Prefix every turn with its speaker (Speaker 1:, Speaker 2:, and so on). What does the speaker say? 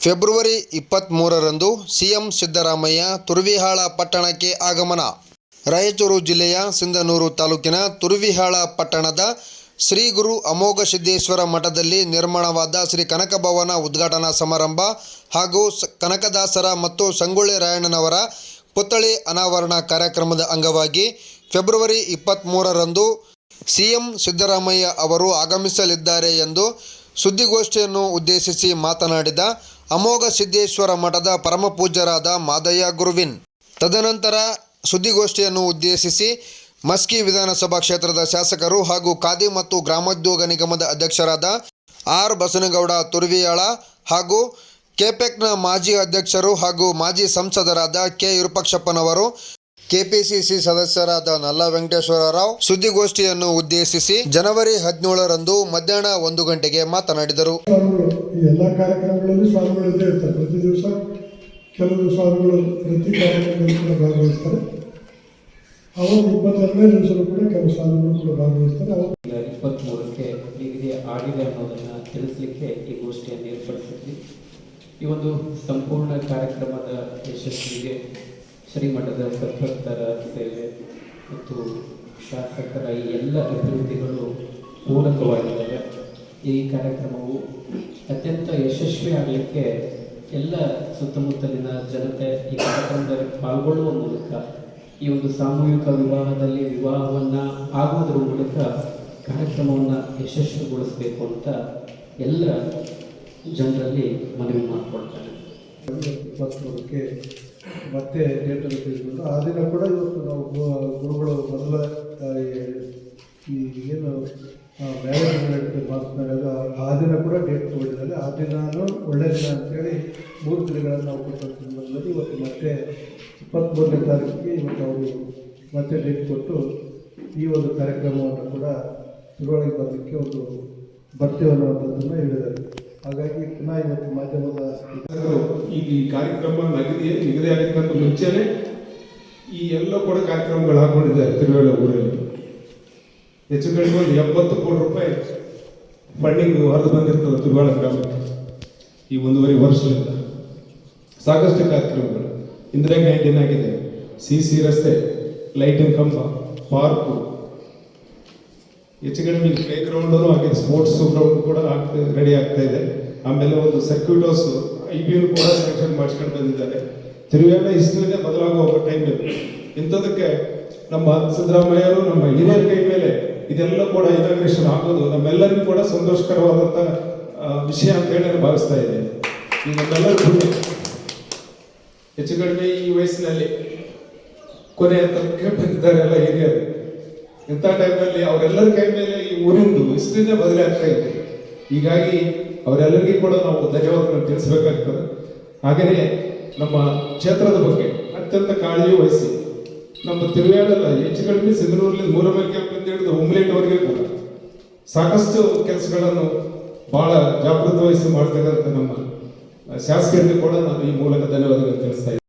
Speaker 1: February ಇಪ್ಪತ್ತ್ಮೂರರಂದು CM Siddaramaiah Turvihal ಪಟ್ಟಣಕ್ಕೆ ಆಗಮನ. ರಾಯಚೂರು ಜಿಲ್ಲೆಯ ಸಿಂಧನೂರು ತಾಲೂಕಿನ ತುರ್ವಿಹಾಳ ಪಟ್ಟಣದ ಶ್ರೀ ಗುರು ಅಮೋಘ ಸಿದ್ದೇಶ್ವರ ಮಠದಲ್ಲಿ ನಿರ್ಮಾಣವಾದ ಶ್ರೀ ಕನಕ ಭವನ ಉದ್ಘಾಟನಾ ಸಮಾರಂಭ ಹಾಗೂ ಕನಕದಾಸರ ಮತ್ತು ಸಂಗೊಳ್ಳಿ ರಾಯಣ್ಣನವರ ಪುತ್ಥಳಿ ಅನಾವರಣ ಕಾರ್ಯಕ್ರಮದ ಅಂಗವಾಗಿ ಫೆಬ್ರವರಿ ಇಪ್ಪತ್ತ್ಮೂರರಂದು ಸಿಎಂ ಸಿದ್ದರಾಮಯ್ಯ ಅವರು ಆಗಮಿಸಲಿದ್ದಾರೆ ಎಂದು ಸುದ್ದಿಗೋಷ್ಠಿಯನ್ನು ಉದ್ದೇಶಿಸಿ ಮಾತನಾಡಿದ ಅಮೋಘ ಸಿದ್ದೇಶ್ವರ ಮಠದ ಪರಮಪೂಜ್ಯರಾದ ಮಾದಯ್ಯ ಗುರುವಿನ್. ತದನಂತರ ಸುದ್ದಿಗೋಷ್ಠಿಯನ್ನು ಉದ್ದೇಶಿಸಿ ಮಸ್ಕಿ ವಿಧಾನಸಭಾ ಕ್ಷೇತ್ರದ ಶಾಸಕರು ಹಾಗೂ ಖಾದಿ ಮತ್ತು ಗ್ರಾಮೋದ್ಯೋಗ ನಿಗಮದ ಅಧ್ಯಕ್ಷರಾದ ಆರ್ ಬಸನಗೌಡ ತುರ್ವಿಯಾಳ ಹಾಗೂ ಕೆಪೆಕ್ನ ಮಾಜಿ ಅಧ್ಯಕ್ಷರು ಹಾಗೂ ಮಾಜಿ ಸಂಸದರಾದ ಕೆ ವಿರೂಪಾಕ್ಷಪ್ಪನವರು ಕೆಪಿಸಿಸಿ ಸದಸ್ಯರಾದ ನಲ್ಲ ವೆಂಕಟೇಶ್ವರ ರಾವ್ ಸುದ್ದಿಗೋಷ್ಠಿಯನ್ನು ಉದ್ದೇಶಿಸಿ ಜನವರಿ ಹದಿನೇಳರಂದು ಮಧ್ಯಾಹ್ನ ಒಂದು ಗಂಟೆಗೆ ಮಾತನಾಡಿದರು.
Speaker 2: ಎಲ್ಲ ಕಾರ್ಯಕ್ರಮಗಳಲ್ಲಿ ಸ್ವಾಮಿಗಳು ಇದ್ದೇ ಇರ್ತಾರೆ. ಪ್ರತಿ ದಿವಸ ಕೆಲವು ಸ್ವಾಮಿಗಳು ಪ್ರತಿ ಕಾರ್ಯಕ್ರಮದಲ್ಲಿ ಕೂಡ ಭಾಗವಹಿಸ್ತಾರೆ. ಅವರು ಇಪ್ಪತ್ತೆರಡನೇ ದಿವಸನೂ ಕೂಡ ಕೆಲವು ಸ್ವಾಮಿಗಳು ಕೂಡ ಭಾಗವಹಿಸ್ತಾರೆ. ಅವರು
Speaker 3: ಇಪ್ಪತ್ತ್ಮೂರಕ್ಕೆ ನಿಗದಿ ಆಗಿದೆ ಅನ್ನೋದನ್ನು ತಿಳಿಸಲಿಕ್ಕೆ ಈ ಗೋಷ್ಠಿಯನ್ನು ಏರ್ಪಡಿಸಿದ್ವಿ. ಈ ಒಂದು ಸಂಪೂರ್ಣ ಕಾರ್ಯಕ್ರಮದ ಯಶಸ್ವಿಗೆ ಶ್ರೀಮಠದ ಸದ್ಭಕ್ತರ ಸೇವೆ ಮತ್ತು ಶಾಸಕರ ಈ ಎಲ್ಲ ಅಭಿವೃದ್ಧಿಗಳು ಪೂರಕವಾಗಿದ್ದಾವೆ. ಈ ಕಾರ್ಯಕ್ರಮವು ಅತ್ಯಂತ ಯಶಸ್ವಿ ಆಗಲಿಕ್ಕೆ ಎಲ್ಲ ಸುತ್ತಮುತ್ತಲಿನ ಜನತೆ ಈ ಕಾರ್ಯಕ್ರಮದಲ್ಲಿ ಪಾಲ್ಗೊಳ್ಳುವ ಮೂಲಕ, ಈ ಒಂದು ಸಾಮೂಹಿಕ ವಿವಾಹದಲ್ಲಿ ವಿವಾಹವನ್ನು ಆಗುವುದರ ಮೂಲಕ ಕಾರ್ಯಕ್ರಮವನ್ನು ಯಶಸ್ವಿಗೊಳಿಸಬೇಕು ಅಂತ ಎಲ್ಲ ಜನರಲ್ಲಿ ಮನವಿ ಮಾಡಿಕೊಳ್ತಾರೆ
Speaker 2: ಮತ್ತೆ ಡೇಟನ್ನು ತಿಳಿಸ್ಬೋದು. ಆ ದಿನ ಕೂಡ ಇವತ್ತು ನಾವು ಗುರುಗಳು ಮೊದಲ ಈ ಏನು ಮ್ಯಾರೇಜ್ ಮಾತನಾಡಿದಾಗ ಆ ದಿನ ಕೂಡ ಡೇಟ್ ತಗೊಂಡಿದ್ದಾರೆ. ಆ ದಿನಾನು ಒಳ್ಳೆಯ ದಿನ ಅಂತೇಳಿ ಮೂರು ದಿನಗಳನ್ನು ನಾವು ಕೊಟ್ಟಂತ ಸಂದರ್ಭದಲ್ಲಿ ಇವತ್ತು ಮತ್ತೆ ಇಪ್ಪತ್ತ್ಮೂರನೇ ತಾರೀಕಿಗೆ ಇವತ್ತು ಅವರು ಮತ್ತೆ ಡೇಟ್ ಕೊಟ್ಟು ಈ ಒಂದು ಕಾರ್ಯಕ್ರಮವನ್ನು ಕೂಡ ಶುರುವಾಗಿ ಬರಲಿಕ್ಕೆ ಒಂದು ಬರ್ತೇವೆ ಅನ್ನುವಂಥದ್ದನ್ನು ಹೇಳಿದ್ದಾರೆ ಹಾಗಾಗಿ ಪುನಃ ಇವತ್ತು ಮಾಧ್ಯಮದ
Speaker 4: ಶಾಸಕರು ಈಗ ಈ ಕಾರ್ಯಕ್ರಮ ನಗದಿ ನಿಗದಿ ಆಗಿದ್ದಕ್ಕಿಂತ ಮುಂಚೆನೆ ಈ ಎಲ್ಲ ಕೂಡ ಕಾರ್ಯಕ್ರಮಗಳು ಹಾಕೊಂಡಿದ್ದಾರೆ ತಿರುವೇಳ ಊರಲ್ಲಿ. ಹೆಚ್ಚು ಕಡಿಮೆ ಒಂದು ಎಪ್ಪತ್ತು ಕೋಟಿ ರೂಪಾಯಿ ಫಂಡಿಂಗ್ ಹೊರದು ಬಂದಿರ್ತದೆ ತಿರುವೇಳ ಗ್ರಾಮಕ್ಕೆ. ಈ ಒಂದೂವರೆ ವರ್ಷದಿಂದ. ಸಾಕಷ್ಟು ಕಾರ್ಯಕ್ರಮಗಳು. ಇಂದಿರಾ ಕ್ಯಾಂಟೀನ್ ಆಗಿದೆ. ಸಿ ಸಿ ರಸ್ತೆ, ಲೈಟಿಂಗ್ ಕಂಬ, ಪಾರ್ಕು. ಹೆಚ್ಚು ಕಡಿಮೆ ಪ್ಲೇ ಗ್ರೌಂಡು ಹಾಗೆ ಸ್ಪೋರ್ಟ್ಸ್ ಗ್ರೌಂಡ್ ಕೂಡ ಆಗ್ತಾ ರೆಡಿ ಆಗ್ತಾ ಇದೆ. ಆಮೇಲೆ ಒಂದು ಸರ್ಕ್ಯೂಟ್ ಹೌಸ್ ಐ ಕೂಡ ಸೆಲೆಕ್ಷನ್ ಮಾಡಿಸ್ಕೊಂಡು ಬಂದಿದ್ದಾರೆ. ತಿರುವೇಳ ಬದಲಾಗೋ ಒಬ್ಬ ಟೈಮ್ ಇಂಥದಕ್ಕೆ ನಮ್ಮ ಸಿದ್ದರಾಮಯ್ಯರು ನಮ್ಮ ಹಿರಿಯರ ಕೈ ಮೇಲೆ ಇದೆಲ್ಲ ಕೂಡ ಇನಾಗ್ರೇಷನ್ ಆಗೋದು ನಮ್ಮೆಲ್ಲರಿಗೂ ಕೂಡ ಸಂತೋಷಕರವಾದಂಥ ವಿಷಯ ಅಂತ ಹೇಳಿ ನಾನು ಭಾವಿಸ್ತಾ ಇದ್ದೇನೆ. ಹೆಚ್ಚು ಕಡಿಮೆ ಈ ವಯಸ್ಸಿನಲ್ಲಿ ಕೊನೆಯ ತನಕ ಬಂದಿದ್ದಾರೆ ಎಲ್ಲ ಹಿರಿಯರು. ಇಂಥ ಟೈಮಲ್ಲಿ ಅವರೆಲ್ಲರ ಕೈ ಮೇಲೆ ಈ ಊರಿಂದು ಇಷ್ಟರಿಂದ ಬದಲಾಗ್ತಾ ಇದೆ. ಹೀಗಾಗಿ ಅವರೆಲ್ಲರಿಗೂ ಕೂಡ ನಾವು ಧನ್ಯವಾದಗಳನ್ನು ತಿಳಿಸಬೇಕಾಗ್ತದೆ. ಹಾಗೆಯೇ ನಮ್ಮ ಕ್ಷೇತ್ರದ ಬಗ್ಗೆ ಅತ್ಯಂತ ಕಾಳಜಿ ವಹಿಸಿ ನಮ್ಮ ತಿರುವೇಳಲ್ಲ ಹೆಚ್ಚು ಕಡಿಮೆ ಅಂತ ಕ್ಯಾಂಪಿಂದ ಹಿಡಿದು ಉಮ್ಲೇಟ್ವರೆಗೆ ಕೂಡ ಸಾಕಷ್ಟು ಕೆಲಸಗಳನ್ನು ಬಹಳ ಜಾಗೃತ ವಹಿಸಿ ಮಾಡ್ತಕ್ಕಂಥ ನಮ್ಮ ಶಾಸಕರಿಗೆ ಕೂಡ ನಾನು ಈ ಮೂಲಕ ಧನ್ಯವಾದಗಳು ತಿಳಿಸ್ತಾ ಇದ್ದೀನಿ.